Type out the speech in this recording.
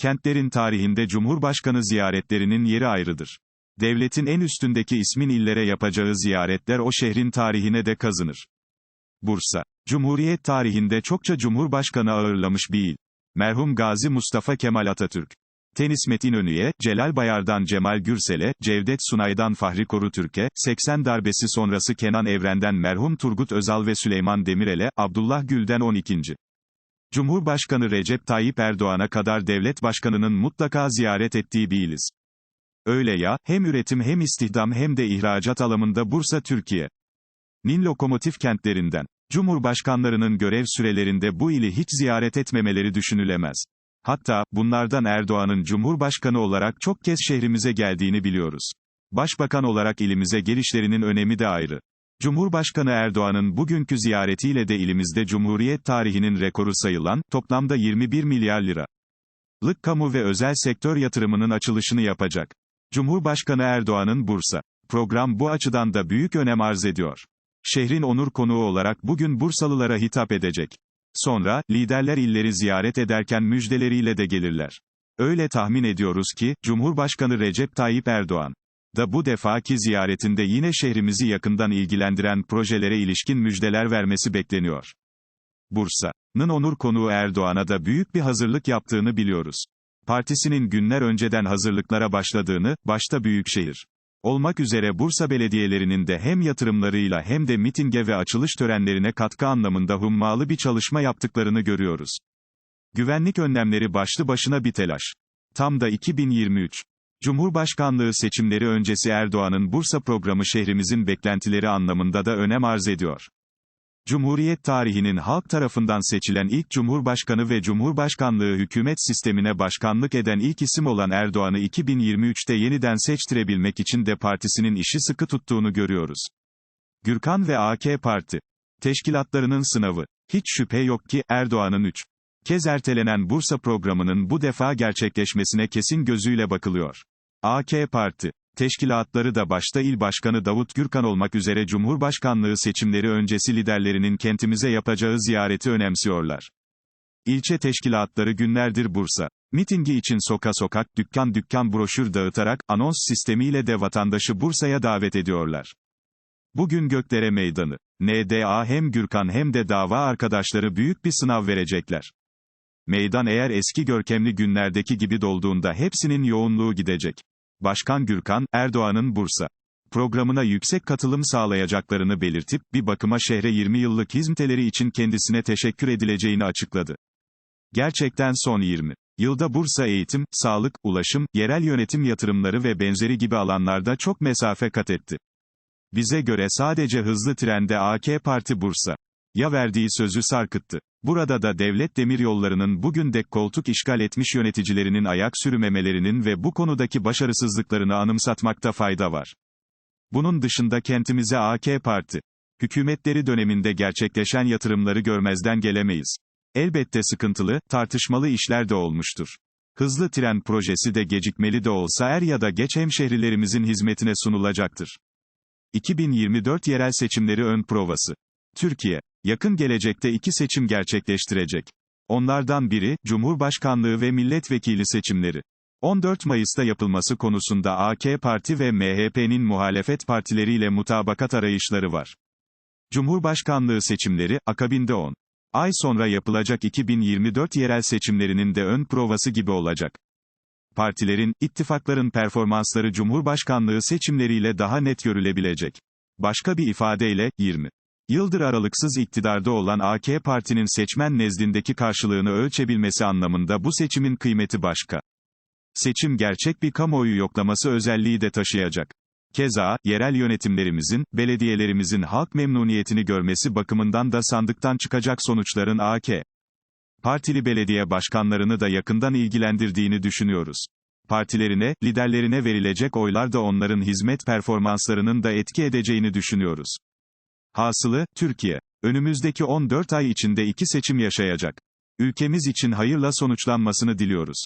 Kentlerin tarihinde Cumhurbaşkanı ziyaretlerinin yeri ayrıdır. Devletin en üstündeki ismin illere yapacağı ziyaretler o şehrin tarihine de kazınır. Bursa, Cumhuriyet tarihinde çokça Cumhurbaşkanı ağırlamış bir il. Merhum Gazi Mustafa Kemal Atatürk. Tenis Metin Önü'ye, Celal Bayar'dan Cemal Gürsel'e, Cevdet Sunay'dan Fahri Korutürk'e, 80 darbesi sonrası Kenan Evren'den merhum Turgut Özal ve Süleyman Demirel'e, Abdullah Gül'den 12. Cumhurbaşkanı Recep Tayyip Erdoğan'a kadar devlet başkanının mutlaka ziyaret ettiği bir iliz. Öyle ya, hem üretim hem istihdam hem de ihracat alanında Bursa Türkiye. Nin lokomotif kentlerinden. Cumhurbaşkanlarının görev sürelerinde bu ili hiç ziyaret etmemeleri düşünülemez. Hatta, bunlardan Erdoğan'ın Cumhurbaşkanı olarak çok kez şehrimize geldiğini biliyoruz. Başbakan olarak ilimize gelişlerinin önemi de ayrı. Cumhurbaşkanı Erdoğan'ın bugünkü ziyaretiyle de ilimizde Cumhuriyet tarihinin rekoru sayılan, toplamda 21 milyar lira. Lık kamu ve özel sektör yatırımının açılışını yapacak. Cumhurbaşkanı Erdoğan'ın Bursa. Program bu açıdan da büyük önem arz ediyor. Şehrin onur konuğu olarak bugün Bursalılara hitap edecek. Sonra, liderler illeri ziyaret ederken müjdeleriyle de gelirler. Öyle tahmin ediyoruz ki, Cumhurbaşkanı Recep Tayyip Erdoğan da bu defaki ziyaretinde yine şehrimizi yakından ilgilendiren projelere ilişkin müjdeler vermesi bekleniyor. Bursa'nın onur konuğu Erdoğan'a da büyük bir hazırlık yaptığını biliyoruz. Partisinin günler önceden hazırlıklara başladığını, başta Büyükşehir olmak üzere Bursa belediyelerinin de hem yatırımlarıyla hem de mitinge ve açılış törenlerine katkı anlamında hummalı bir çalışma yaptıklarını görüyoruz. Güvenlik önlemleri başlı başına bir telaş. Tam da 2023. Cumhurbaşkanlığı seçimleri öncesi Erdoğan'ın Bursa programı şehrimizin beklentileri anlamında da önem arz ediyor. Cumhuriyet tarihinin halk tarafından seçilen ilk Cumhurbaşkanı ve Cumhurbaşkanlığı hükümet sistemine başkanlık eden ilk isim olan Erdoğan'ı 2023'te yeniden seçtirebilmek için de partisinin işi sıkı tuttuğunu görüyoruz. Gürkan ve AK Parti teşkilatlarının sınavı. Hiç şüphe yok ki, Erdoğan'ın 3 kez ertelenen Bursa programının bu defa gerçekleşmesine kesin gözüyle bakılıyor. AK Parti Teşkilatları da başta il başkanı Davut Gürkan olmak üzere Cumhurbaşkanlığı seçimleri öncesi liderlerinin kentimize yapacağı ziyareti önemsiyorlar. İlçe teşkilatları günlerdir Bursa. Mitingi için soka sokak, dükkan dükkan broşür dağıtarak, anons sistemiyle de vatandaşı Bursa'ya davet ediyorlar. Bugün Göklere Meydanı. NDA hem Gürkan hem de dava arkadaşları büyük bir sınav verecekler. Meydan eğer eski görkemli günlerdeki gibi dolduğunda hepsinin yoğunluğu gidecek. Başkan Gürkan, Erdoğan'ın Bursa programına yüksek katılım sağlayacaklarını belirtip, bir bakıma şehre 20 yıllık hizmetleri için kendisine teşekkür edileceğini açıkladı. Gerçekten son 20 yılda Bursa eğitim, sağlık, ulaşım, yerel yönetim yatırımları ve benzeri gibi alanlarda çok mesafe kat etti. Bize göre sadece hızlı trende AK Parti Bursa ya verdiği sözü sarkıttı. Burada da devlet demiryollarının bugün de koltuk işgal etmiş yöneticilerinin ayak sürümemelerinin ve bu konudaki başarısızlıklarını anımsatmakta fayda var. Bunun dışında kentimize AK Parti hükümetleri döneminde gerçekleşen yatırımları görmezden gelemeyiz. Elbette sıkıntılı, tartışmalı işler de olmuştur. Hızlı tren projesi de gecikmeli de olsa er ya da geç hemşehrilerimizin hizmetine sunulacaktır. 2024 yerel seçimleri ön provası. Türkiye, yakın gelecekte iki seçim gerçekleştirecek. Onlardan biri, Cumhurbaşkanlığı ve milletvekili seçimleri. 14 Mayıs'ta yapılması konusunda AK Parti ve MHP'nin muhalefet partileriyle mutabakat arayışları var. Cumhurbaşkanlığı seçimleri, akabinde 10 ay sonra yapılacak 2024 yerel seçimlerinin de ön provası gibi olacak. Partilerin, ittifakların performansları Cumhurbaşkanlığı seçimleriyle daha net görülebilecek. Başka bir ifadeyle, 20 yıldır aralıksız iktidarda olan AK Parti'nin seçmen nezdindeki karşılığını ölçebilmesi anlamında bu seçimin kıymeti başka. Seçim gerçek bir kamuoyu yoklaması özelliği de taşıyacak. Keza, yerel yönetimlerimizin, belediyelerimizin halk memnuniyetini görmesi bakımından da sandıktan çıkacak sonuçların AK Partili belediye başkanlarını da yakından ilgilendirdiğini düşünüyoruz. Partilerine, liderlerine verilecek oylar da onların hizmet performanslarının da etki edeceğini düşünüyoruz. Hasılı, Türkiye, önümüzdeki 14 ay içinde iki seçim yaşayacak. Ülkemiz için hayırla sonuçlanmasını diliyoruz.